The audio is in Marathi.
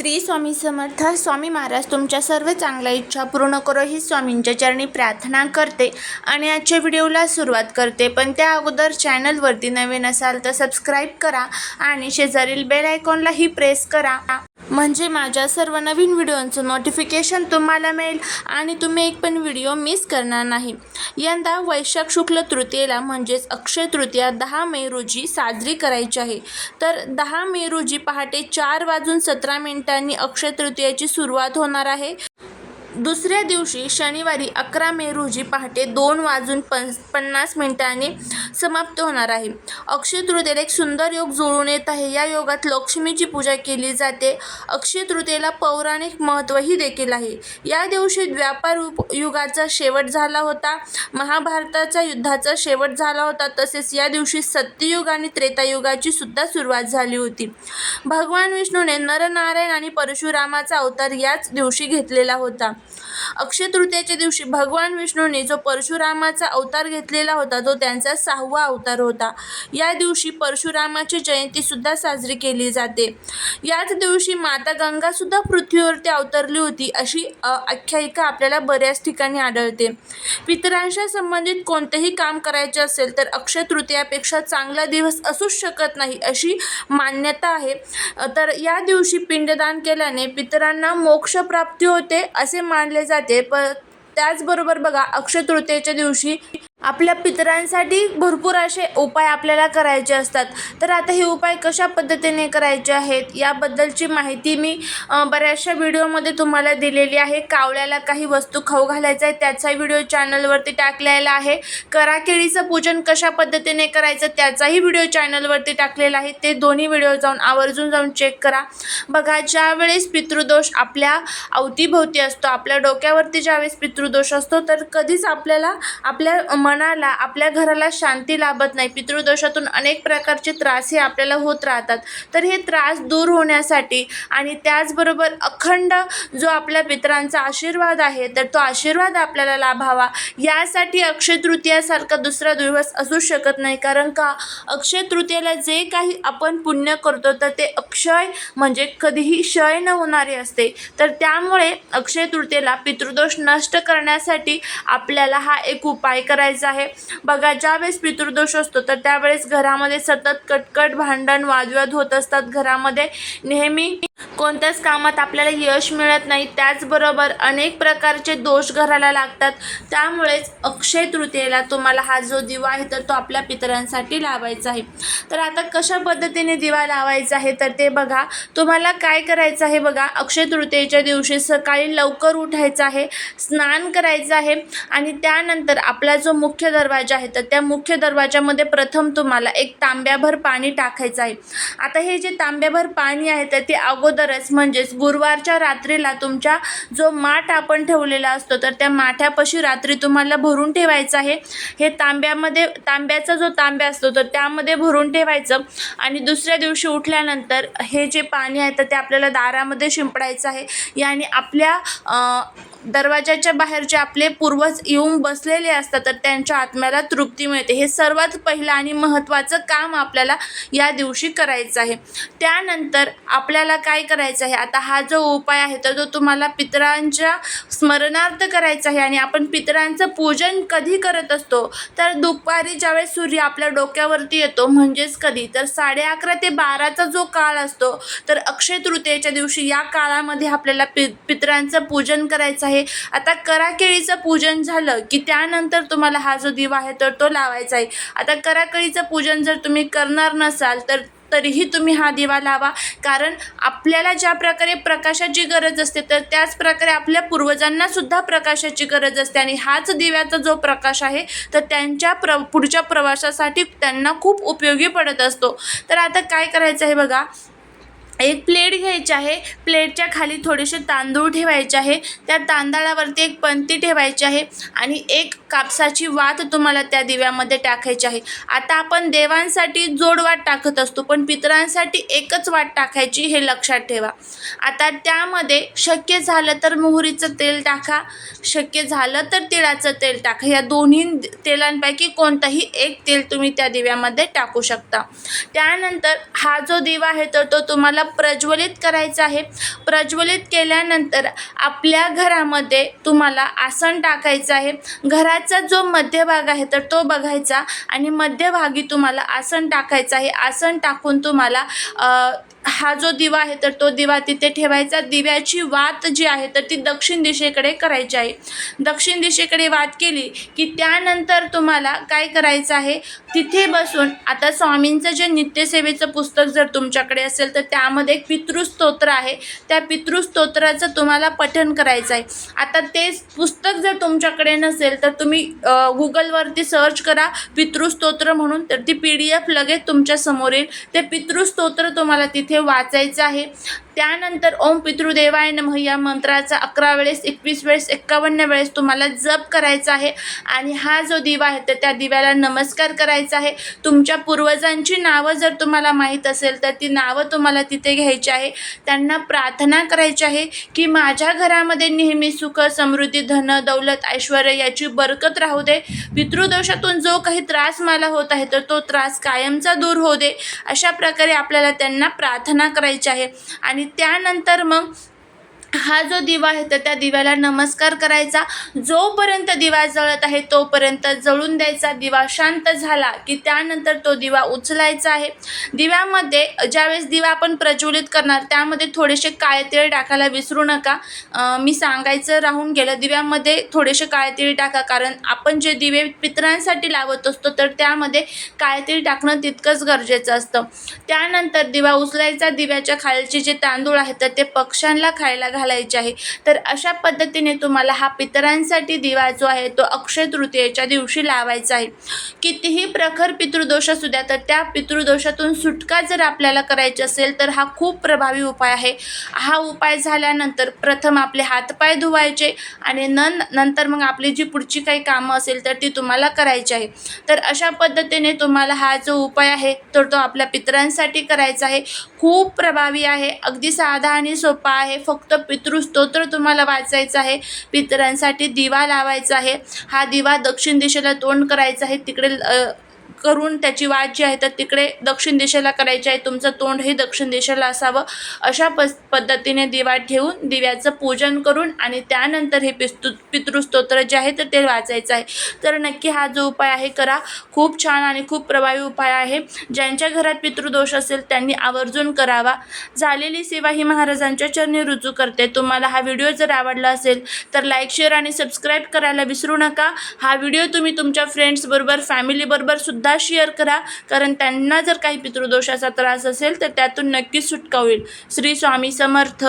श्री स्वामी समर्थ स्वामी महाराज तुमच्या सर्व चांगल्या इच्छा पूर्ण करो ही स्वामींच्या चरणी प्रार्थना करते आणि आजच्या व्हिडिओला सुरुवात करते. पण त्या अगोदर चॅनलवरती नवीन असाल तर सबस्क्राईब करा आणि शेजारील बेल आयकॉनलाही प्रेस करा. म्हणजे माझ्या सर्व नवीन व्हिडिओंचं नोटिफिकेशन तुम्हाला मिळेल आणि तुम्ही एक पण व्हिडिओ मिस करणार नाही. यंदा वैशाख शुक्ल तृतीयेला म्हणजेच अक्षय तृतीया दहा मे रोजी साजरी करायची आहे. तर दहा मे रोजी पहाटे चार वाजून सतरा मिनिटांनी अक्षय तृतीयाची सुरुवात होणार आहे. दुसऱ्या दिवशी शनिवारी अकरा मे रोजी पहाटे दोन वाजून पन पन्नास मिनिटांनी समाप्त होणार आहे. अक्षय तृतीयेला एक सुंदर योग जुळून येत आहे. या योगात लक्ष्मीची पूजा केली जाते. अक्षय तृतीयेला पौराणिक महत्त्वही देखील आहे. या दिवशी व्यापार युग- युगाचा शेवट झाला होता. महाभारताचा युद्धाचा शेवट झाला होता. तसेच या दिवशी सत्ययुग आणि त्रेतायुगाची सुद्धा सुरुवात झाली होती. भगवान विष्णूने नरनारायण आणि परशुरामाचा अवतार याच दिवशी घेतलेला होता. अक्षय तृतीयेच्या दिवशी भगवान विष्णूने जो परशुरामाचा अवतार घेतलेला होता तो त्यांचा सहावा अवतार होता. या दिवशी परशुरामाची जयंती सुद्धा साजरी केली जाते. याच दिवशी माता गंगा सुद्धा पृथ्वीवरती अवतरली होती अशी आख्यायिका आपल्याला बऱ्याच ठिकाणी आढळते. पितरांशी संबंधित कोणतेही काम करायचे असेल तर अक्षय तृतीयापेक्षा चांगला दिवस असूच शकत नाही अशी मान्यता आहे. तर या दिवशी पिंडदान केल्याने पितरांना मोक्षप्राप्ती होते असे मानले जाते. प त्याचबरोबर बघा अक्षय तृतीयेच्या दिवशी आपल्या पितरांसाठी भरपूर असे उपाय आपल्याला करायचे असतात. तर आता हे उपाय कशा पद्धतीने करायचे आहेत याबद्दलची माहिती मी बऱ्याचशा व्हिडिओमध्ये तुम्हाला दिलेली आहे. कावळ्याला काही वस्तू खाऊ घालायचा आहे त्याचाही व्हिडिओ चॅनलवरती टाकलेला आहे. करा केळीचं पूजन कशा पद्धतीने करायचं त्याचाही व्हिडिओ चॅनलवरती टाकलेला आहे. ते दोन्ही व्हिडिओ जाऊन आवर्जून जाऊन चेक करा. बघा ज्यावेळेस पितृदोष आपल्या अवतीभोवती असतो आपल्या डोक्यावरती ज्यावेळेस पितृदोष असतो तर कधीच आपल्याला आपल्या मनाला आपल्या घराला शांती लाभत नाही. पितृदोषातून अनेक प्रकारचे त्रास हे आपल्याला होत राहतात. तर हे त्रास दूर होण्यासाठी आणि त्याचबरोबर अखंड जो आपल्या पितरांचा आशीर्वाद आहे तर तो आशीर्वाद आपल्याला लाभावा. यासाठी अक्षय तृतीयासारखा दुसरा दिवस असू शकत नाही. कारण का? अक्षयतृतीयेला जे काही आपण पुण्य करतो तर ते अक्षय म्हणजे कधीही क्षय न होणारे असते. तर त्यामुळे अक्षय तृतीयेला पितृदोष नष्ट करण्यासाठी आपल्याला हा एक उपाय करायचा आहे. बघा ज्यावेळेस पितृदोष असतो तर त्यावेळेस घरामध्ये सतत कटकट भांडण वादविवाद होत असतात. घरामध्ये नेहमी कोणत्याच कामात आपल्याला यश मिळत नाही त्याचबरोबर अनेक प्रकारचे दोष घराला लागतात. त्यामुळेच अक्षय तृतीयेला तुम्हाला हा जो दिवा आहे तर तो आपल्या पितरांसाठी लावायचा आहे. तर आता कशा पद्धतीने दिवा लावायचा आहे तर ते बघा. तुम्हाला काय करायचं आहे बघा अक्षय तृतीयेच्या दिवशी सकाळी लवकर उठायचं आहे स्नान करायचं आहे आणि त्यानंतर आपला जो मुख्य दरवाजा आहे तर त्या मुख्य दरवाजामध्ये प्रथम तुम्हाला एक तांब्याभर पाणी टाकायचं आहे. आता हे जे तांब्याभर पाणी आहे तर ते अगोदरच म्हणजेच गुरुवारच्या रात्रीला तुमच्या जो माठ आपण ठेवलेला असतो तर त्या माठ्यापाशी रात्री तुम्हाला भरून ठेवायचं आहे. हे तांब्यामध्ये तांब्याचा जो तांब्या असतो तर त्यामध्ये भरून ठेवायचं. आणि दुसऱ्या दिवशी उठल्यानंतर हे जे पाणी आहे तर ते आपल्याला दारामध्ये शिंपडायचं आहे. याने आपल्या दरवाजाच्या बाहेर जे आपले पूर्वज येऊन बसलेले असतात तर त्यांच्या आत्म्याला तृप्ती मिळते. हे सर्वात पहिलं आणि महत्त्वाचं काम आपल्याला या दिवशी करायचं आहे. त्यानंतर आपल्याला काय करायचं आहे? आता हा जो उपाय आहे तर तो तुम्हाला पितरांच्या स्मरणार्थ करायचा आहे आणि आपण पितरांचं पूजन कधी करत असतो? तर दुपारी ज्यावेळेस सूर्य आपल्या डोक्यावरती येतो म्हणजेच कधी? तर साडे अकरा ते बाराचा जो काळ असतो तर अक्षय तृतीयेच्या दिवशी या काळामध्ये आपल्याला पि पितरांचं पूजन करायचं आहे. आता कराकेळीचं पूजन झालं की त्यानंतर तुम्हाला हा जो दिवा आहे तर तो लावायचा आहे. आता कराकेळीचं पूजन जर तुम्ही करणार नसाल तर तरीही तुम्ही हा दिवा लावा. कारण आपल्याला ज्या प्रकारे प्रकाशाची गरज असते तर त्याच प्रकारे आपल्या पूर्वजांना सुद्धा प्रकाशाची गरज असते. आणि हाच दिव्याचा जो प्रकाश आहे तर त्यांच्या प्र पुढच्या प्रवासासाठी त्यांना खूप उपयोगी पडत असतो. तर आता काय करायचं आहे बघा एक प्लेट घ्यायची आहे. प्लेटच्या खाली थोडेसे तांदूळ ठेवायचे आहे. त्या तांदळावरती एक पंती ठेवायची आहे आणि एक कापसाची वात तुम्हाला त्या दिव्यामध्ये टाकायची आहे. आता आपण देवांसाठी जोड वाट टाकत असतो पण पितरांसाठी एकच वाट टाकायची हे लक्षात ठेवा. आता त्यामध्ये शक्य झालं तर मोहरीचं तेल टाका शक्य झालं तर तिळाचं तेल टाका. या दोन्ही तेलांपैकी कोणतंही एक तेल तुम्ही त्या दिव्यामध्ये टाकू शकता. त्यानंतर हा जो दिवा आहे तर तो तुम्हाला प्रज्वलित करायचं आहे. प्रज्वलित केल्यानंतर आपल्या घरामध्ये तुम्हाला आसन टाकायचं आहे. घराचा जो मध्यभाग आहे तर तो बघायचा आणि मध्यभागी तुम्हाला आसन टाकायचं आहे. आसन टाकून तुम्हाला हा जो दिवा आहे तर तो दिवा तिथे ठेवायचा. दिव्याची वात जी आहे तर ती दक्षिण दिशेकडे करायची आहे. दक्षिण दिशेकडे वात केली की त्यानंतर तुम्हाला काय करायचं आहे? तिथे बसून आता स्वामींचं जे नित्यसेवेचं पुस्तक जर तुमच्याकडे असेल तर त्यामध्ये एक पितृस्तोत्र आहे. त्या पितृस्तोत्राचं तुम्हाला पठन करायचं आहे. आता ते पुस्तक जर तुमच्याकडे नसेल तर तुम्ही गुगलवरती सर्च करा पितृस्तोत्र म्हणून तर ती पी डी एफ लगेच तुमच्यासमोर येईल. ते पितृस्तोत्र तुम्हाला तिथे वाचायचं आहे. त्यानंतर ओम पितृदेवाय नमः या मंत्राचा अकरा वेळेस एकवीस वेळेस एक्कावन्न वेळेस तुम्हाला जप करायचा आहे. आणि हा जो दिवा आहे तर त्या दिव्याला नमस्कार करायचा आहे. तुमच्या पूर्वजांची नावं जर तुम्हाला माहीत असेल तर ती नावं तुम्हाला तिथे घ्यायची आहे. त्यांना प्रार्थना करायची आहे की माझ्या घरामध्ये नेहमी सुख समृद्धी धन दौलत ऐश्वर याची बरकत राहू दे. पितृदोषातून जो काही त्रास मला होत आहे तर तो त्रास कायमचा दूर होऊ दे. अशा प्रकारे आपल्याला त्यांना प्रार्थना करायची आहे. आणि त्यानंतर मग हा जो दिवा आहे तर त्या दिव्याला नमस्कार करायचा. जोपर्यंत दिवा जळत आहे तोपर्यंत जळून द्यायचा. दिवा शांत झाला की त्यानंतर तो दिवा उचलायचा आहे. दिव्यामध्ये ज्यावेळेस दिवा आपण प्रज्वलित करणार त्यामध्ये थोडेसे काळे तिळ टाकायला विसरू नका. मी सांगायचं राहून गेलं दिव्यामध्ये थोडेसे काळे तिळ टाका. कारण आपण जे दिवे पितरांसाठी लावत असतो तर त्यामध्ये काळे तिळ टाकणं तितकंच गरजेचं असतं. त्यानंतर दिवा उचलायचा. दिव्याच्या खालचे जे तांदूळ आहेत तर ते पक्ष्यांना खायला घालायचे आहे. तर अशा पद्धतीने तुम्हाला हा पितरांसाठी दिवा जो आहे तो अक्षय तृतीयेच्या दिवशी लावायचा आहे. कितीही प्रखर पितृदोष असू द्या तर त्या पितृदोषातून सुटका जर आपल्याला करायची असेल तर हा खूप प्रभावी उपाय आहे. हा उपाय झाल्यानंतर प्रथम आपले हातपाय धुवायचे आणि नन नंतर मग आपली जी पुढची काही कामं असेल तर ती तुम्हाला करायची आहे. तर अशा पद्धतीने तुम्हाला हा जो उपाय आहे तर तो आपल्या पितरांसाठी करायचा आहे. खूप प्रभावी आहे अगदी साधा आणि सोपा आहे. फक्त पितृस्तोत्र तुम्हाला वाचायचं आहे. पितरांसाठी दिवा लावायचा आहे. हा दिवा दक्षिण दिशेला तोंड करायचा आहे. तिकडे करून त्याची वाट जी आहे तर तिकडे दक्षिण दिशेला करायची आहे. तुमचं तोंड हे दक्षिण दिशेला असावं. अशा पस पद्धतीने दिवा ठेवून दिव्याचं पूजन करून आणि त्यानंतर हे पिस्तु पितृस्तोत्र जे आहे तर ते वाचायचं आहे. तर नक्की हा जो उपाय आहे करा. खूप छान आणि खूप प्रभावी उपाय आहे. ज्यांच्या घरात पितृदोष असेल त्यांनी आवर्जून करावा. झालेली सेवा ही महाराजांच्या चरणी रुजू करते. तुम्हाला हा व्हिडिओ जर आवडला असेल तर लाईक शेअर आणि सबस्क्राईब करायला विसरू नका. हा व्हिडिओ तुम्ही तुमच्या फ्रेंड्सबरोबर फॅमिलीबरोबर सुद्धा शेअर करा. कारण त्यांना जर काही पितृदोषाचा त्रास असेल तर त्यातून नक्कीच सुटका होईल. श्री स्वामी समर्थ.